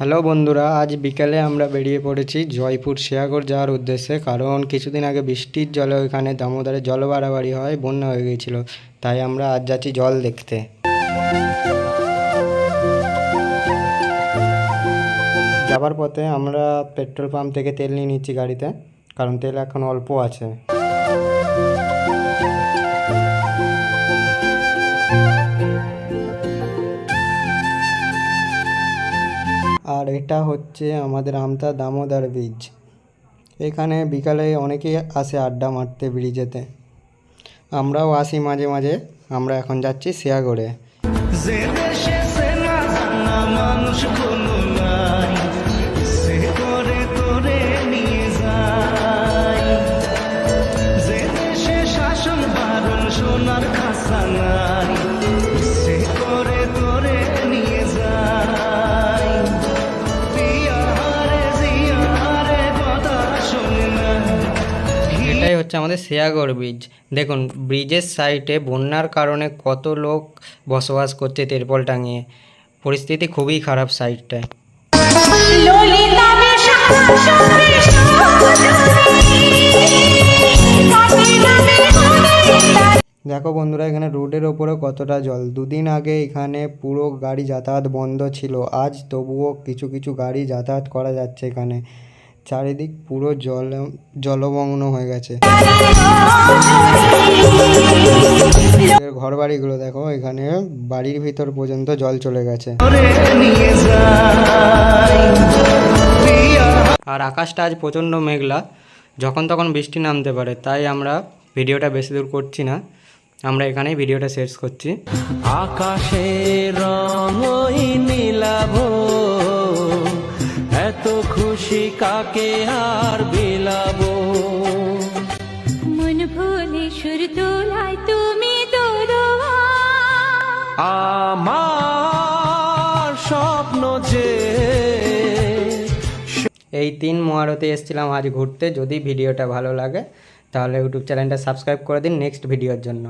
Hello বন্ধুরা, আজ বিকেলে আমরা বেরিয়ে পড়েছি জয়পুর শেয়াগড় যাওয়ার উদ্দেশ্যে, কারণ কিছুদিন আগে বৃষ্টির জলে ওইখানে দামোদরে জল বাড়াবাড়ি হয়, বন্যা হয়ে গিয়েছিল, তাই আমরা আজ যাচ্ছি জল দেখতে। যাবার পথে আমরা পেট্রোল পাম্প থেকে তেল নিয়ে নিচ্ছি গাড়িতে, কারণ তেল এখন অল্প আছে। এটা হচ্ছে আমাদের আমতা দামোদর ব্রিজ এখানে বিকালে অনেকেই আসে আড্ডা মারতে ব্রিজেতে আমরাও আসি মাঝে মাঝে, আমরা এখন যাচ্ছি শিয়াগড়ে। দেশে হচ্ছে আমাদের শেয়াগড় ব্রিজ। দেখুন ব্রিজের সাইডে বন্যার কারণে কত লোক বসবাস করছে তেরপল টাঙিয়ে। পরিস্থিতি খুবই খারাপ সাইডটায় দেখো বন্ধুরা এখানে রোডের ওপরে কতটা জল। দুদিন আগে এখানে পুরো গাড়ি যাতায়াত বন্ধ ছিল। আজ তবুও কিছু কিছু গাড়ি যাতায়াত করা যাচ্ছে এখানে। চারিদিক পুরো জল, জলমগ্ন হয়ে গেছে। ঘর বাড়িগুলো দেখো, এখানে বাড়ির ভিতর পর্যন্ত জল চলে গেছে। আর আকাশটা আজ প্রচণ্ড মেঘলা, যখন তখন বৃষ্টি নামতে পারে, তাই আমরা ভিডিওটা বেশি দূর করছি না। আমরা এখানেই ভিডিওটা শেষ করছি। আকাশের খুশি কাকে আর বিলাবো? মন ভুলে সুর তোলায় তুমি দোরোয়া আমার স্বপ্ন যে এই তিন মহারতে এসেছিলাম আজ ঘুরতে। যদি ভিডিওটা ভালো লাগে তাহলে ইউটিউব চ্যানেলটা সাবস্ক্রাইব করে দিন নেক্সট ভিডিওর জন্য।